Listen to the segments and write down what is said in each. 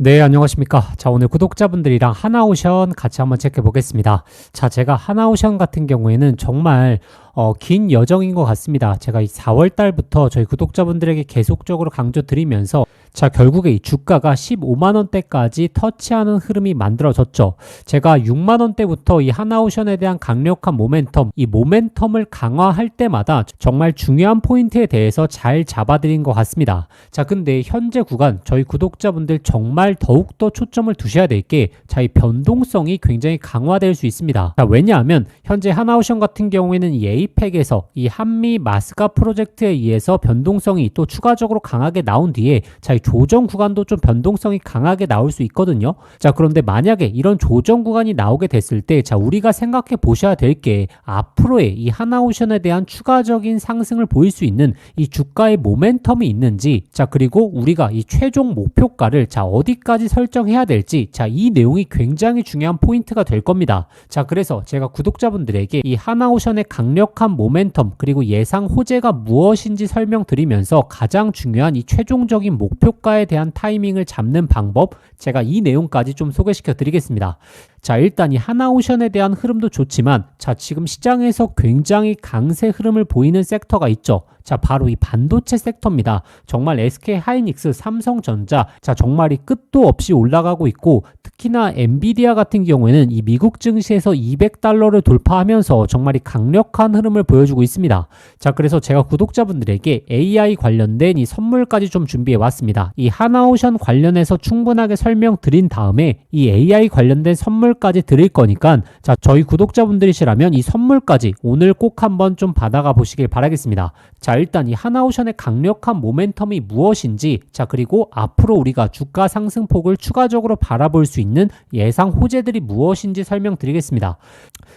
네, 안녕하십니까. 자, 오늘 구독자분들이랑 하나오션 같이 한번 체크해 보겠습니다. 자, 제가 하나오션 같은 경우에는 정말 어, 긴 여정인 것 같습니다. 제가 이 4월 달부터 저희 구독자분들에게 계속적으로 강조드리면서 자, 결국에 이 주가가 15만 원대까지 터치하는 흐름이 만들어졌죠. 제가 6만 원대부터 이 하나오션에 대한 강력한 모멘텀, 이 모멘텀을 강화할 때마다 정말 중요한 포인트에 대해서 잘 잡아드린 것 같습니다. 자, 근데 현재 구간 저희 구독자분들 정말 더욱더 초점을 두셔야 될 게 자, 이 변동성이 굉장히 강화될 수 있습니다. 자, 왜냐하면 현재 하나오션 같은 경우에는 이 에이펙에서 이 한미 마스가 프로젝트에 의해서 변동성이 또 추가적으로 강하게 나온 뒤에 자, 이 조정 구간도 좀 변동성이 강하게 나올 수 있거든요. 자, 그런데 만약에 이런 조정 구간이 나오게 됐을 때, 자, 우리가 생각해 보셔야 될 게 앞으로의 이 하나오션에 대한 추가적인 상승을 보일 수 있는 이 주가의 모멘텀이 있는지, 자, 그리고 우리가 이 최종 목표가를 자, 어디까지 설정해야 될지, 자, 이 내용이 굉장히 중요한 포인트가 될 겁니다. 자, 그래서 제가 구독자분들에게 이 하나오션의 강력한 모멘텀, 그리고 예상 호재가 무엇인지 설명드리면서 가장 중요한 이 최종적인 목표 효과에 대한 타이밍을 잡는 방법 제가 이 내용까지 좀 소개시켜 드리겠습니다. 자, 일단 이 하나오션에 대한 흐름도 좋지만 자, 지금 시장에서 굉장히 강세 흐름을 보이는 섹터가 있죠. 자, 바로 이 반도체 섹터입니다. 정말 SK 하이닉스, 삼성전자, 자, 정말 이 끝도 없이 올라가고 있고, 특히나 엔비디아 같은 경우에는 이 미국 증시에서 200달러를 돌파하면서 정말 이 강력한 흐름을 보여주고 있습니다. 자, 그래서 제가 구독자분들에게 AI 관련된 이 선물까지 좀 준비해 왔습니다. 이 하나오션 관련해서 충분하게 설명드린 다음에 이 AI 관련된 선물 까지 드릴 거니까, 자, 저희 구독자분들이시라면 이 선물까지 오늘 꼭 한번 좀 받아가 보시길 바라겠습니다. 자, 일단 이 하나오션의 강력한 모멘텀이 무엇인지, 자, 그리고 앞으로 우리가 주가 상승폭을 추가적으로 바라볼 수 있는 예상 호재들이 무엇인지 설명드리겠습니다.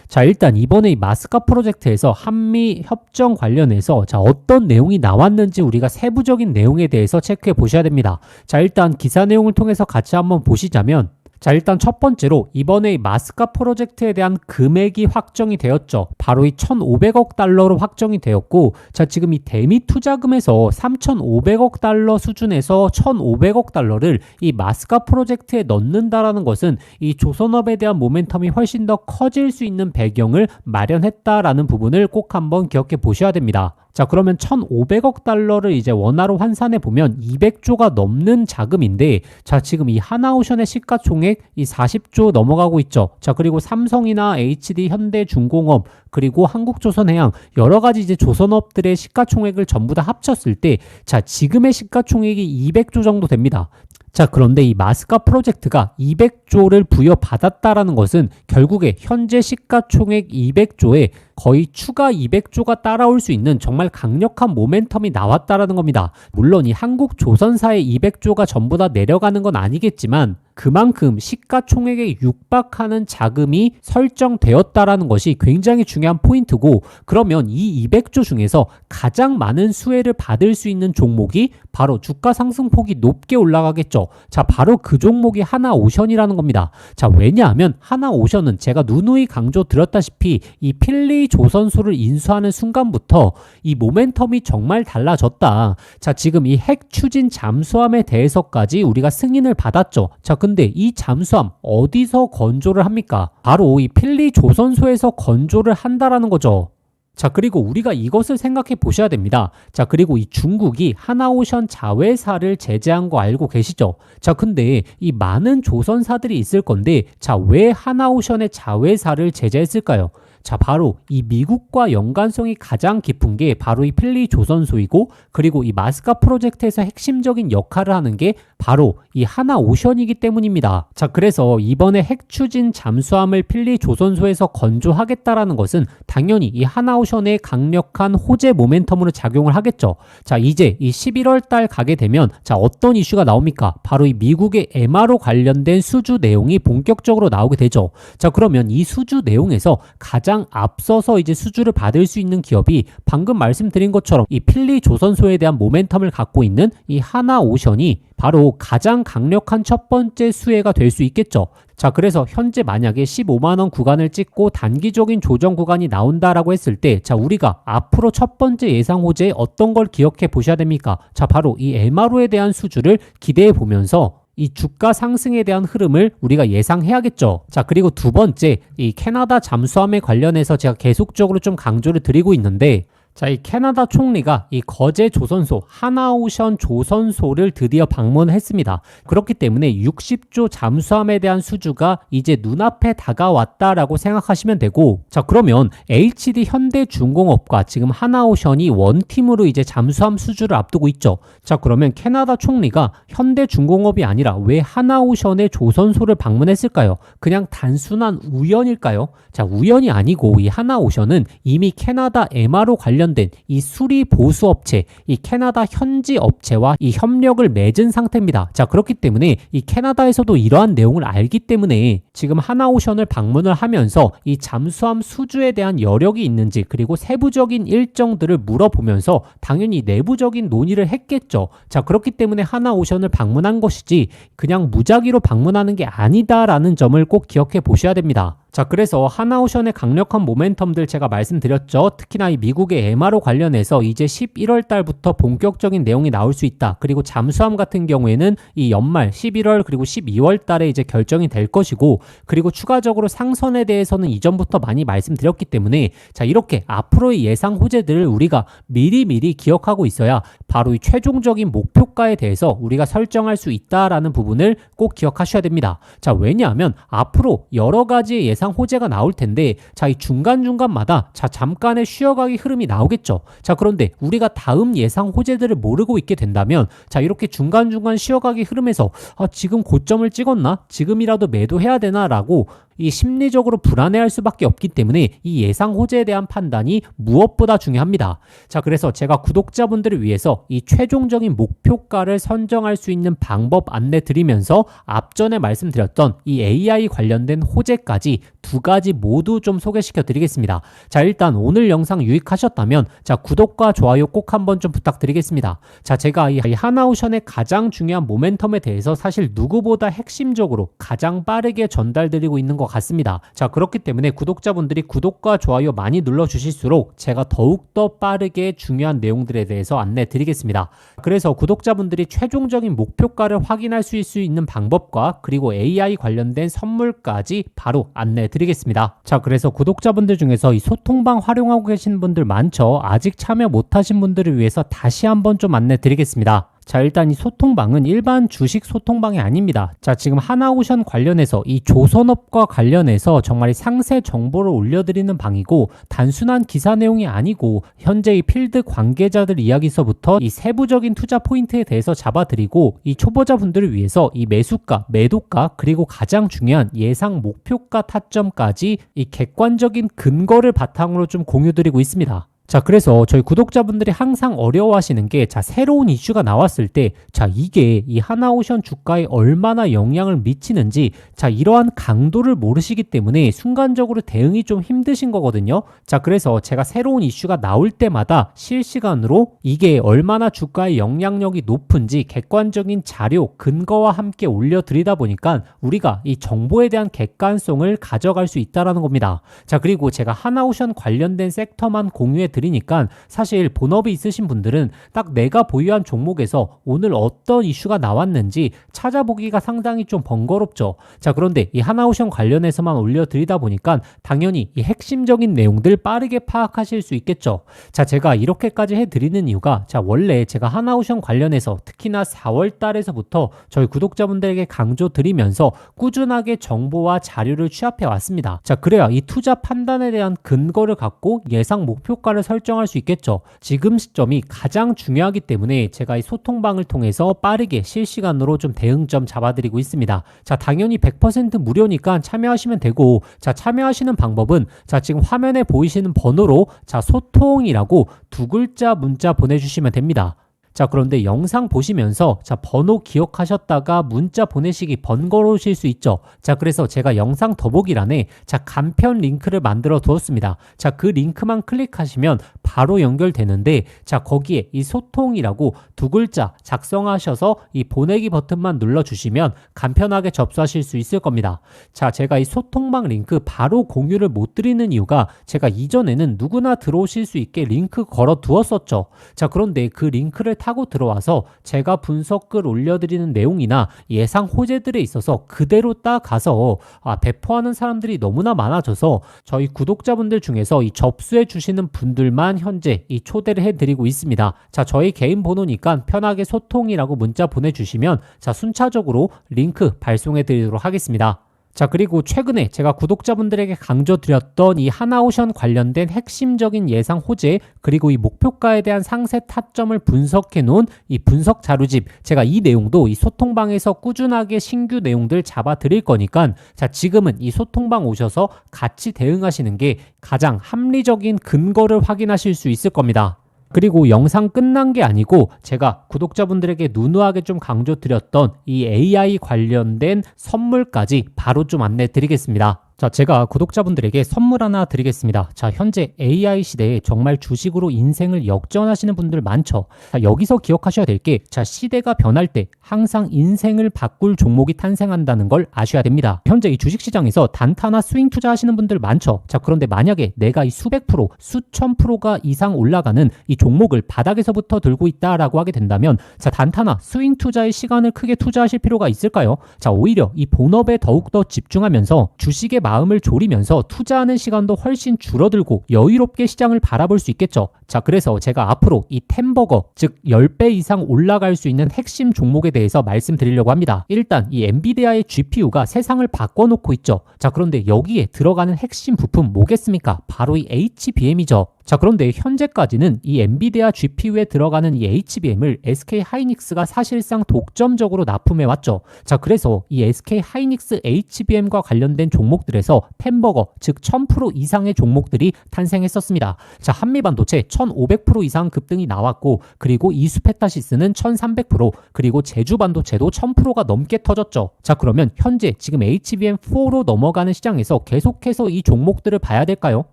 자, 일단 이번에 이 마스카 프로젝트에서 한미 협정 관련해서 자, 어떤 내용이 나왔는지 우리가 세부적인 내용에 대해서 체크해 보셔야 됩니다. 자, 일단 기사 내용을 통해서 같이 한번 보시자면 자, 일단 첫 번째로 이번에 마스카 프로젝트에 대한 금액이 확정이 되었죠. 바로 이 1,500억 달러로 확정이 되었고, 자, 지금 이 대미 투자금에서 3,500억 달러 수준에서 1,500억 달러를 이 마스카 프로젝트에 넣는다라는 것은 이 조선업에 대한 모멘텀이 훨씬 더 커질 수 있는 배경을 마련했다라는 부분을 꼭 한번 기억해 보셔야 됩니다. 자, 그러면 1,500억 달러를 이제 원화로 환산해 보면 200조가 넘는 자금인데, 자, 지금 이 하나오션의 시가총액 이 40조 넘어가고 있죠. 자, 그리고 삼성이나 HD, 현대중공업, 그리고 한국조선해양 여러 가지 이제 조선업들의 시가총액을 전부 다 합쳤을 때, 자, 지금의 시가총액이 200조 정도 됩니다. 자, 그런데 이 마스카 프로젝트가 200조를 부여받았다라는 것은 결국에 현재 시가총액 200조에 거의 추가 200조가 따라올 수 있는 정말 강력한 모멘텀이 나왔다라는 겁니다. 물론 이 한국 조선사의 200조가 전부 다 내려가는 건 아니겠지만 그만큼 시가총액에 육박하는 자금이 설정되었다라는 것이 굉장히 중요한 포인트고 그러면 이 200조 중에서 가장 많은 수혜를 받을 수 있는 종목이 바로 주가 상승폭이 높게 올라가겠죠. 자, 바로 그 종목이 하나오션이라는 겁니다. 자, 왜냐하면 하나오션은 제가 누누이 강조 드렸다시피 이 필리 조선소를 인수하는 순간부터 이 모멘텀이 정말 달라졌다. 자, 지금 이 핵 추진 잠수함에 대해서까지 우리가 승인을 받았죠. 자, 근데 이 잠수함 어디서 건조를 합니까? 바로 이 필리 조선소에서 건조를 한다라는 거죠. 자, 그리고 우리가 이것을 생각해 보셔야 됩니다. 자, 그리고 이 중국이 하나오션 자회사를 제재한 거 알고 계시죠? 자, 근데 이 많은 조선사들이 있을 건데, 자, 왜 하나오션의 자회사를 제재했을까요? 자, 바로 이 미국과 연관성이 가장 깊은 게 바로 이 필리 조선소이고 그리고 이 마스카 프로젝트에서 핵심적인 역할을 하는 게 바로 이 하나 오션이기 때문입니다. 자, 그래서 이번에 핵 추진 잠수함을 필리 조선소에서 건조하겠다라는 것은 당연히 이 하나 오션의 강력한 호재 모멘텀으로 작용을 하겠죠. 자, 이제 이 11월 달 가게 되면 자, 어떤 이슈가 나옵니까? 바로 이 미국의 MRO 관련된 수주 내용이 본격적으로 나오게 되죠. 자, 그러면 이 수주 내용에서 가장 가장 앞서서 이제 수주를 받을 수 있는 기업이 방금 말씀드린 것처럼 이 필리 조선소에 대한 모멘텀을 갖고 있는 이 하나오션이 바로 가장 강력한 첫 번째 수혜가 될 수 있겠죠. 자, 그래서 현재 만약에 15만원 구간을 찍고 단기적인 조정 구간이 나온다라고 했을 때, 자, 우리가 앞으로 첫 번째 예상 호재에 어떤 걸 기억해 보셔야 됩니까? 자, 바로 이 MRO에 대한 수주를 기대해 보면서 이 주가 상승에 대한 흐름을 우리가 예상해야겠죠. 자, 그리고 두 번째, 이 캐나다 잠수함에 관련해서 제가 계속적으로 좀 강조를 드리고 있는데 자, 이 캐나다 총리가 이 거제 조선소, 하나오션 조선소를 드디어 방문했습니다. 그렇기 때문에 60조 잠수함에 대한 수주가 이제 눈앞에 다가왔다라고 생각하시면 되고, 자, 그러면 HD 현대중공업과 지금 하나오션이 원팀으로 이제 잠수함 수주를 앞두고 있죠. 자, 그러면 캐나다 총리가 현대중공업이 아니라 왜 하나오션의 조선소를 방문했을까요? 그냥 단순한 우연일까요? 자, 우연이 아니고 이 하나오션은 이미 캐나다 MRO 관련 관련된 이 수리 보수 업체, 이 캐나다 현지 업체와 이 협력을 맺은 상태입니다. 자, 그렇기 때문에 이 캐나다에서도 이러한 내용을 알기 때문에 지금 하나오션을 방문을 하면서 이 잠수함 수주에 대한 여력이 있는지 그리고 세부적인 일정들을 물어보면서 당연히 내부적인 논의를 했겠죠. 자, 그렇기 때문에 하나오션을 방문한 것이지 그냥 무작위로 방문하는 게 아니다라는 점을 꼭 기억해 보셔야 됩니다. 자, 그래서 하나오션의 강력한 모멘텀들 제가 말씀드렸죠. 특히나 이 미국의 MRO 관련해서 이제 11월 달부터 본격적인 내용이 나올 수 있다. 그리고 잠수함 같은 경우에는 이 연말 11월 그리고 12월 달에 이제 결정이 될 것이고 그리고 추가적으로 상선에 대해서는 이전부터 많이 말씀드렸기 때문에 자, 이렇게 앞으로의 예상 호재들을 우리가 미리미리 기억하고 있어야 바로 이 최종적인 목표가에 대해서 우리가 설정할 수 있다라는 부분을 꼭 기억하셔야 됩니다. 자, 왜냐하면 앞으로 여러 가지의 예상 예상 호재가 나올 텐데 자 이 중간중간마다 자 잠깐의 쉬어가기 흐름이 나오겠죠. 자 그런데 우리가 다음 예상 호재들을 모르고 있게 된다면 자 이렇게 중간중간 쉬어가기 흐름에서 아 지금 고점을 찍었나? 지금이라도 매도해야 되나라고 이 심리적으로 불안해할 수밖에 없기 때문에 이 예상 호재에 대한 판단이 무엇보다 중요합니다. 자, 그래서 제가 구독자분들을 위해서 이 최종적인 목표가를 선정할 수 있는 방법 안내 드리면서 앞전에 말씀드렸던 이 AI 관련된 호재까지 두 가지 모두 좀 소개시켜 드리겠습니다. 자, 일단 오늘 영상 유익하셨다면 자, 구독과 좋아요 꼭 한번 좀 부탁드리겠습니다. 자, 제가 이 하나오션의 가장 중요한 모멘텀에 대해서 사실 누구보다 핵심적으로 가장 빠르게 전달드리고 있는 것 같습니다. 자, 그렇기 때문에 구독자분들이 구독과 좋아요 많이 눌러주실수록 제가 더욱더 빠르게 중요한 내용들에 대해서 안내 드리겠습니다. 그래서 구독자분들이 최종적인 목표가를 확인할 수 있는 방법과 그리고 AI 관련된 선물까지 바로 안내 드리겠습니다. 자, 그래서 구독자분들 중에서 이 소통방 활용하고 계신 분들 많죠? 아직 참여 못하신 분들을 위해서 다시 한번 좀 안내 드리겠습니다. 자, 일단 이 소통방은 일반 주식 소통방이 아닙니다. 자, 지금 하나오션 관련해서 이 조선업과 관련해서 정말 상세 정보를 올려드리는 방이고 단순한 기사 내용이 아니고 현재 이 필드 관계자들 이야기서부터 이 세부적인 투자 포인트에 대해서 잡아드리고 이 초보자분들을 위해서 이 매수가, 매도가 그리고 가장 중요한 예상 목표가 타점까지 이 객관적인 근거를 바탕으로 좀 공유드리고 있습니다. 자, 그래서 저희 구독자분들이 항상 어려워하시는 게, 자, 새로운 이슈가 나왔을 때, 자, 이게 이 하나오션 주가에 얼마나 영향을 미치는지, 자, 이러한 강도를 모르시기 때문에 순간적으로 대응이 좀 힘드신 거거든요. 자, 그래서 제가 새로운 이슈가 나올 때마다 실시간으로 이게 얼마나 주가의 영향력이 높은지 객관적인 자료, 근거와 함께 올려드리다 보니까 우리가 이 정보에 대한 객관성을 가져갈 수 있다라는 겁니다. 자, 그리고 제가 하나오션 관련된 섹터만 공유해 드리 드리니까 사실 본업이 있으신 분들은 딱 내가 보유한 종목에서 오늘 어떤 이슈가 나왔는지 찾아보기가 상당히 좀 번거롭죠. 자, 그런데 이 하나오션 관련해서만 올려드리다 보니까 당연히 이 핵심적인 내용들 빠르게 파악하실 수 있겠죠. 자, 제가 이렇게까지 해드리는 이유가 자, 원래 제가 하나오션 관련해서 특히나 4월 달에서부터 저희 구독자분들에게 강조 드리면서 꾸준하게 정보와 자료를 취합해 왔습니다. 자, 그래야 이 투자 판단에 대한 근거를 갖고 예상 목표가를 설정할 수 있겠죠. 지금 시점이 가장 중요하기 때문에 제가 이 소통방을 통해서 빠르게 실시간으로 좀 대응점 잡아드리고 있습니다. 자, 당연히 100% 무료니까 참여하시면 되고, 자, 참여하시는 방법은 자, 지금 화면에 보이시는 번호로 자, 소통이라고 두 글자 문자 보내주시면 됩니다. 자, 그런데 영상 보시면서 자, 번호 기억하셨다가 문자 보내시기 번거로우실 수 있죠. 자, 그래서 제가 영상 더보기란에 자, 간편 링크를 만들어 두었습니다. 자, 그 링크만 클릭하시면 바로 연결되는데 자, 거기에 이 소통이라고 두 글자 작성하셔서 이 보내기 버튼만 눌러 주시면 간편하게 접수하실 수 있을 겁니다. 자, 제가 이 소통방 링크 바로 공유를 못 드리는 이유가 제가 이전에는 누구나 들어오실 수 있게 링크 걸어 두었었죠. 자, 그런데 그 링크를 타고 들어와서 제가 분석글 올려드리는 내용이나 예상 호재들에 있어서 그대로 따가서 아, 배포하는 사람들이 너무나 많아져서 저희 구독자분들 중에서 이 접수해 주시는 분들만 현재 이 초대를 해드리고 있습니다. 자, 저희 개인 번호니까 편하게 소통이라고 문자 보내주시면 자, 순차적으로 링크 발송해 드리도록 하겠습니다. 자, 그리고 최근에 제가 구독자분들에게 강조드렸던 이 하나오션 관련된 핵심적인 예상 호재, 그리고 이 목표가에 대한 상세 타점을 분석해 놓은 이 분석 자료집, 제가 이 내용도 이 소통방에서 꾸준하게 신규 내용들 잡아 드릴 거니까, 자, 지금은 이 소통방 오셔서 같이 대응하시는 게 가장 합리적인 근거를 확인하실 수 있을 겁니다. 그리고 영상 끝난 게 아니고 제가 구독자분들에게 누누하게 좀 강조드렸던 이 AI 관련된 선물까지 바로 좀 안내 드리겠습니다. 자, 제가 구독자분들에게 선물 하나 드리겠습니다. 자, 현재 AI 시대에 정말 주식으로 인생을 역전하시는 분들 많죠. 자, 여기서 기억하셔야 될 게, 자, 시대가 변할 때 항상 인생을 바꿀 종목이 탄생한다는 걸 아셔야 됩니다. 현재 이 주식 시장에서 단타나 스윙 투자하시는 분들 많죠. 자, 그런데 만약에 내가 이 수백 프로, 수천 프로가 이상 올라가는 이 종목을 바닥에서부터 들고 있다라고 하게 된다면, 자, 단타나 스윙 투자의 시간을 크게 투자하실 필요가 있을까요? 자, 오히려 이 본업에 더욱더 집중하면서 주식의 마 음을 졸이면서 투자하는 시간도 훨씬 줄어들고 여유롭게 시장을 바라볼 수 있겠죠. 자, 그래서 제가 앞으로 이 템버거, 즉 10배 이상 올라갈 수 있는 핵심 종목에 대해서 말씀드리려고 합니다. 일단 이 엔비디아의 GPU가 세상을 바꿔놓고 있죠. 자, 그런데 여기에 들어가는 핵심 부품 뭐겠습니까? 바로 이 HBM이죠. 자, 그런데 현재까지는 이 엔비디아 GPU에 들어가는 이 HBM을 SK 하이닉스가 사실상 독점적으로 납품해 왔죠. 자, 그래서 이 SK 하이닉스 HBM과 관련된 종목들에서 템버거, 즉 1000% 이상의 종목들이 탄생했었습니다. 자, 한미반도체 1500% 이상 급등이 나왔고, 그리고 이수페타시스는 1300%, 그리고 제주 반도체도 1000%가 넘게 터졌죠. 자, 그러면 현재 지금 HBM4로 넘어가는 시장에서 계속해서 이 종목들을 봐야 될까요?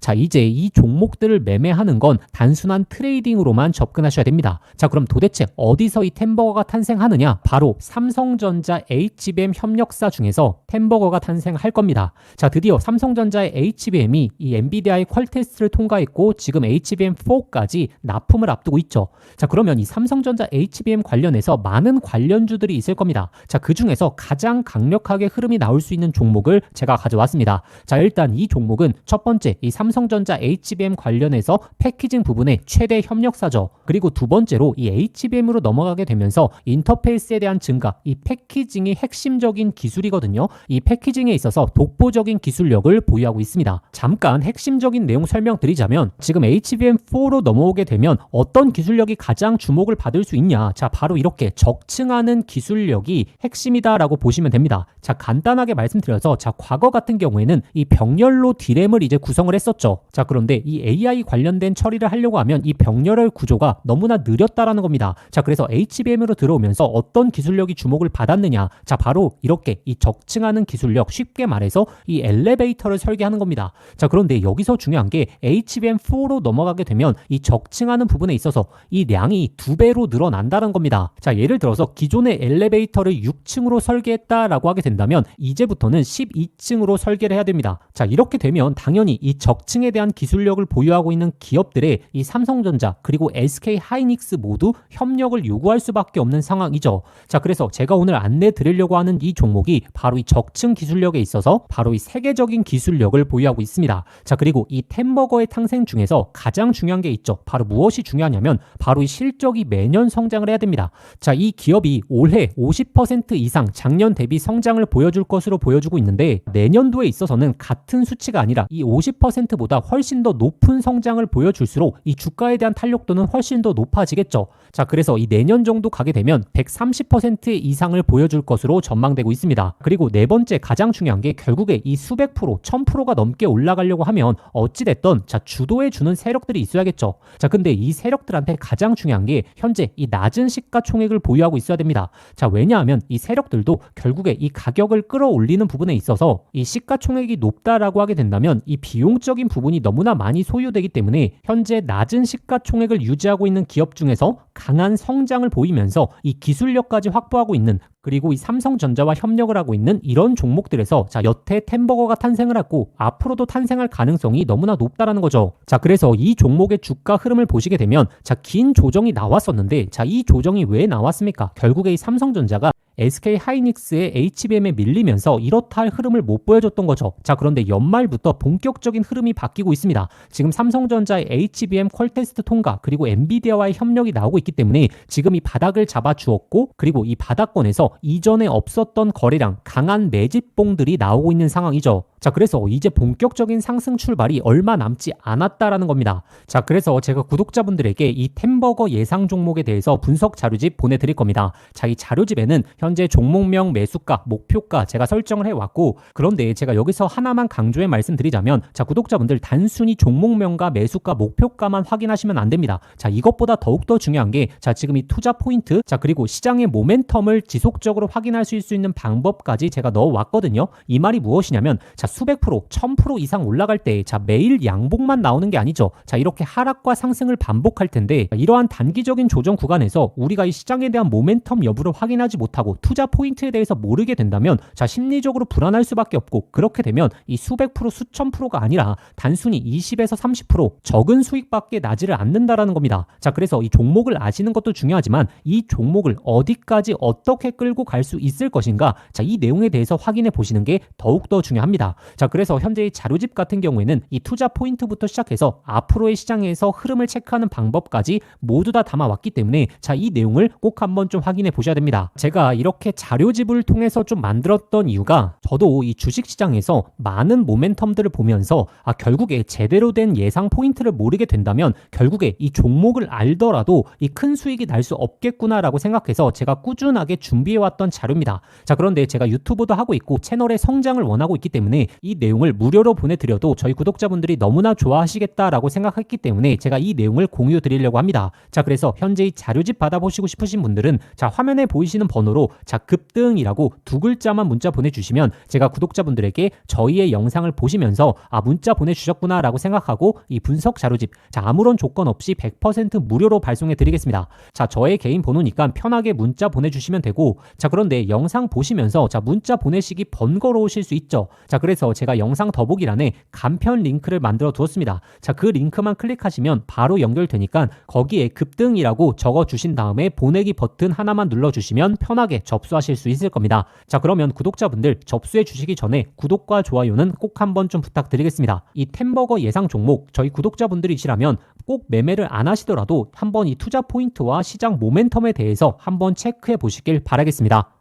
자, 이제 이 종목들을 매매하는 건 단순한 트레이딩으로만 접근하셔야 됩니다. 자, 그럼 도대체 어디서 이 템버거가 탄생하느냐? 바로 삼성전자 HBM 협력사 중에서 템버거가 탄생할 겁니다. 자, 드디어 삼성전자의 HBM이 이 엔비디아의 퀄 테스트를 통과했고 지금 HBM4 까지 납품을 앞두고 있죠. 자, 그러면 이 삼성전자 HBM 관련해서 많은 관련주들이 있을 겁니다. 자, 그 중에서 가장 강력하게 흐름이 나올 수 있는 종목을 제가 가져왔습니다. 자, 일단 이 종목은 첫 번째 이 삼성전자 HBM 관련해서 패키징 부분의 최대 협력사죠. 그리고 두 번째로 이 HBM으로 넘어가게 되면서 인터페이스에 대한 증가, 이 패키징이 핵심적인 기술이거든요. 이 패키징에 있어서 독보적인 기술력을 보유하고 있습니다. 잠깐 핵심적인 내용 설명드리자면 지금 HBM4로 넘어오게 되면 어떤 기술력이 가장 주목을 받을 수 있냐? 자, 바로 이렇게 적층하는 기술력이 핵심이다라고 보시면 됩니다. 자, 간단하게 말씀드려서 자, 과거 같은 경우에는 이 병렬로 디램을 이제 구성을 했었죠. 자, 그런데 이 AI 관련된 처리를 하려고 하면 이 병렬의 구조가 너무나 느렸다라는 겁니다. 자, 그래서 HBM으로 들어오면서 어떤 기술력이 주목을 받았느냐? 자, 바로 이렇게 이 적층하는 기술력 쉽게 말해서 이 엘리베이터를 설계하는 겁니다. 자, 그런데 여기서 중요한 게 HBM4로 넘어가게 되면 이 적층하는 부분에 있어서 이 량이 두 배로 늘어난다는 겁니다. 자, 예를 들어서 기존의 엘리베이터를 6층으로 설계했다라고 하게 된다면 이제부터는 12층으로 설계를 해야 됩니다. 자, 이렇게 되면 당연히 이 적층에 대한 기술력을 보유하고 있는 기업들의 이 삼성전자 그리고 SK 하이닉스 모두 협력을 요구할 수밖에 없는 상황이죠. 자, 그래서 제가 오늘 안내 드리려고 하는 이 종목이 바로 이 적층 기술력에 있어서 바로 이 세계적인 기술력을 보유하고 있습니다. 자, 그리고 이 템버거의 탄생 중에서 가장 중요한 게 있죠. 바로 무엇이 중요하냐면 바로 이 실적이 매년 성장을 해야 됩니다. 자, 이 기업이 올해 50% 이상 작년 대비 성장을 보여줄 것으로 보여주고 있는데 내년도에 있어서는 같은 수치가 아니라 이 50%보다 훨씬 더 높은 성장을 보여줄수록 이 주가에 대한 탄력도는 훨씬 더 높아지겠죠. 자, 그래서 이 내년 정도 가게 되면 130% 이상을 보여줄 것으로 전망되고 있습니다. 그리고 네 번째 가장 중요한 게 결국에 이 수백 프로, 천 프로가 넘게 올라가려고 하면 어찌됐던 자, 주도해 주는 세력들이 있어야겠죠. 자, 근데 이 세력들한테 가장 중요한 게 현재 이 낮은 시가총액을 보유하고 있어야 됩니다. 자, 왜냐하면 이 세력들도 결국에 이 가격을 끌어올리는 부분에 있어서 이 시가총액이 높다라고 하게 된다면 이 비용적인 부분이 너무나 많이 소요되기 때문에 현재 낮은 시가총액을 유지하고 있는 기업 중에서 강한 성장을 보이면서 이 기술력까지 확보하고 있는 그리고 이 삼성전자와 협력을 하고 있는 이런 종목들에서 자 여태 템버거가 탄생을 하고 앞으로도 탄생할 가능성이 너무나 높다라는 거죠. 자 그래서 이 종목의 주가 흐름을 보시게 되면 자 긴 조정이 나왔었는데 자 이 조정이 왜 나왔습니까? 결국에 이 삼성전자가 SK 하이닉스의 HBM에 밀리면서 이렇다 할 흐름을 못 보여줬던 거죠. 자, 그런데 연말부터 본격적인 흐름이 바뀌고 있습니다. 지금 삼성전자의 HBM 퀄테스트 통과 그리고 엔비디아와의 협력이 나오고 있기 때문에 지금 이 바닥을 잡아 주었고 그리고 이 바닥권에서 이전에 없었던 거래량 강한 매집봉들이 나오고 있는 상황이죠. 자, 그래서 이제 본격적인 상승 출발이 얼마 남지 않았다라는 겁니다. 자, 그래서 제가 구독자분들에게 이 템버거 예상 종목에 대해서 분석 자료집 보내드릴 겁니다. 자, 이 자료집에는 현재 종목명 매수가, 목표가 제가 설정을 해왔고, 그런데 제가 여기서 하나만 강조해 말씀드리자면, 자, 구독자분들 단순히 종목명과 매수가, 목표가만 확인하시면 안 됩니다. 자, 이것보다 더욱더 중요한 게, 자, 지금 이 투자 포인트, 자, 그리고 시장의 모멘텀을 지속적으로 확인할 수 있는 방법까지 제가 넣어왔거든요. 이 말이 무엇이냐면, 자, 수백 프로, 천 프로 이상 올라갈 때, 자, 매일 양봉만 나오는 게 아니죠. 자, 이렇게 하락과 상승을 반복할 텐데, 이러한 단기적인 조정 구간에서 우리가 이 시장에 대한 모멘텀 여부를 확인하지 못하고 투자 포인트에 대해서 모르게 된다면, 자, 심리적으로 불안할 수밖에 없고, 그렇게 되면 이 수백 프로, 수천 프로가 아니라 단순히 20에서 30% 적은 수익밖에 나지를 않는다라는 겁니다. 자, 그래서 이 종목을 아시는 것도 중요하지만 이 종목을 어디까지 어떻게 끌고 갈 수 있을 것인가, 자, 이 내용에 대해서 확인해 보시는 게 더욱더 중요합니다. 자, 그래서 현재 이 자료집 같은 경우에는 이 투자 포인트부터 시작해서 앞으로의 시장에서 흐름을 체크하는 방법까지 모두 다 담아왔기 때문에 자, 이 내용을 꼭 한번 좀 확인해 보셔야 됩니다. 제가 이렇게 자료 집을 통해서 좀 만들었던 이유가 저도 이 주식 시장에서 많은 모멘텀들을 보면서 아, 결국에 제대로 된 예상 포인트를 모르게 된다면 결국에 이 종목을 알더라도 이 큰 수익이 날 수 없겠구나라고 생각해서 제가 꾸준하게 준비해왔던 자료입니다. 자, 그런데 제가 유튜브도 하고 있고 채널의 성장을 원하고 있기 때문에 이 내용을 무료로 보내드려도 저희 구독자분들이 너무나 좋아하시겠다라고 생각했기 때문에 제가 이 내용을 공유 드리려고 합니다. 자, 그래서 현재 이 자료집 받아보시고 싶으신 분들은 자, 화면에 보이시는 번호로 자, 급등이라고 두 글자만 문자 보내주시면 제가 구독자분들에게 저희의 영상을 보시면서 아, 문자 보내주셨구나라고 생각하고 이 분석 자료집 자, 아무런 조건 없이 100% 무료로 발송해 드리겠습니다. 자, 저의 개인 번호니까 편하게 문자 보내주시면 되고 자, 그런데 영상 보시면서 자, 문자 보내시기 번거로우실 수 있죠. 자, 그래서 제가 영상 더보기란에 간편 링크를 만들어 두었습니다. 자, 그 링크만 클릭하시면 바로 연결되니까 거기에 급등이라고 적어 주신 다음에 보내기 버튼 하나만 눌러 주시면 편하게 접수하실 수 있을 겁니다. 자, 그러면 구독자분들 접수해 주시기 전에 구독과 좋아요는 꼭 한번 좀 부탁드리겠습니다. 이 템버거 예상 종목 저희 구독자분들이시라면 꼭 매매를 안 하시더라도 한번 이 투자 포인트와 시장 모멘텀에 대해서 한번 체크해 보시길 바라겠습니다.